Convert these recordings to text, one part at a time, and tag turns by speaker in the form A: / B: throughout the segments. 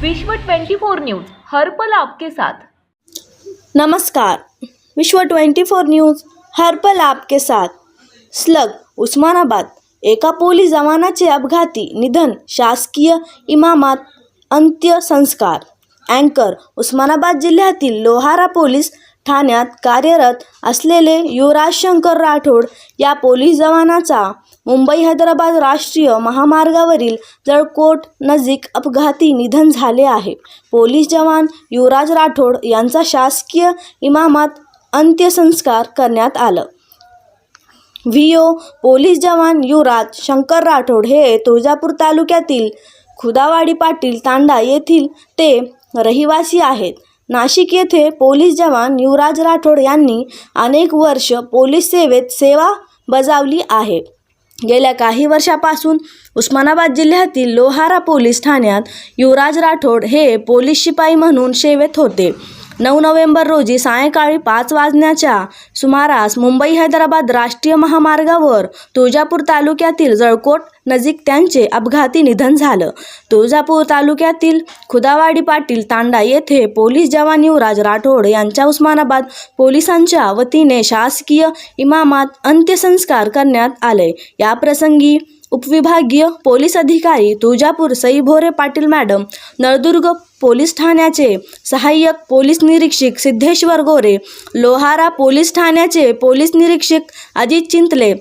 A: विश्व 24 न्यूज हर पल आपके साथ.
B: नमस्कार. विश्व 24 न्यूज हर पल आपके साथ. स्लग उस्मानाबाद. एका पोलीस जवानाचे अपघाती निधन शासकीय इमामात अंत्यसंस्कार. अँकर उस्मानाबाद जिल्ह्यातील लोहारा पोलीस ठाण्यात कार्यरत असलेले युवराज शंकर राठोड या पोलीस जवानाचा मुंबई हैदराबाद राष्ट्रीय महामार्गावरील जळकोट नजीक अपघाती निधन झाले आहे. पोलीस जवान युवराज राठोड यांचा शासकीय इमामात अंत्यसंस्कार करण्यात आलं. व्हिओ पोलीस जवान युवराज शंकर राठोड हे तुळजापूर तालुक्यातील खुदावाडी पाटील तांडा येथील ते रहिवासी आहेत. नाशिक येथे पोलीस जवान युवराज राठोड यांनी अनेक वर्ष पोलीस सेवेत सेवा बजावली आहे. गेल्या काही वर्षापासून उस्मानाबाद जिल्ह्यातील लोहारा पोलीस ठाण्यात युवराज राठोड हे पोलीस शिपाई म्हणून सेवेत होते. नऊ नोव्हेंबर रोजी सायंकाळी पाच वाजण्याच्या सुमारास मुंबई हैदराबाद राष्ट्रीय महामार्गावर तुळजापूर तालुक्यातील जळकोट नजीक त्यांचे अपघाती निधन झालं. तुळजापूर तालुक्यातील खुदावाडी पाटील तांडा येथे पोलीस जवान युवराज राठोड यांच्या उस्मानाबाद पोलिसांच्या वतीने शासकीय इमामात अंत्यसंस्कार करण्यात आले. याप्रसंगी उपविभागीय पोलीस अधिकारी तुळजापूर सई भोरे पाटील मॅडम नळदुर्ग पोलीस ठाण्याचे सहाय्यक पोलीस निरीक्षक सिद्धेश्वर गोरे लोहारा पोलीस ठाण्याचे पोलीस निरीक्षक अजित चिंतले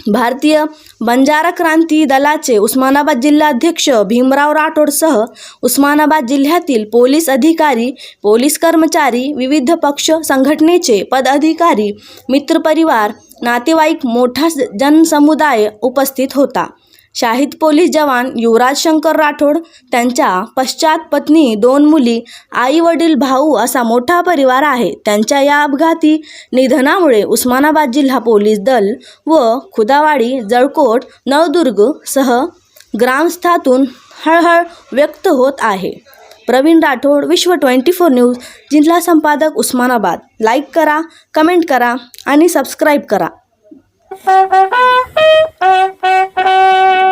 B: भारतीय बंजारा क्रांती दलाचे उस्मानाबाद जिल्हाध्यक्ष भीमराव राठोडसह उस्मानाबाद जिल्ह्यातील पोलीस अधिकारी पोलीस कर्मचारी विविध पक्ष संघटनेचे पदाधिकारी मित्रपरिवार नातेवाईक मोठा जनसमुदाय उपस्थित होता. शाहिद पोलीस जवान युवराज शंकर राठोड त्यांच्या पश्चात पत्नी दोन मुली आई वडील भाऊ असा मोठा परिवार आहे. त्यांच्या या अपघाती निधनामुळे उस्मानाबाद जिल्हा पोलीस दल व खुदावाडी जळकोट नळदुर्ग सह ग्रामस्थातून हळहळ व्यक्त होत आहे. प्रवीण राठोड विश्व ट्वेंटी फोर न्यूज जिल्हा संपादक उस्मानाबाद. लाईक करा कमेंट करा आणि सबस्क्राईब करा.
C: Ho ho ho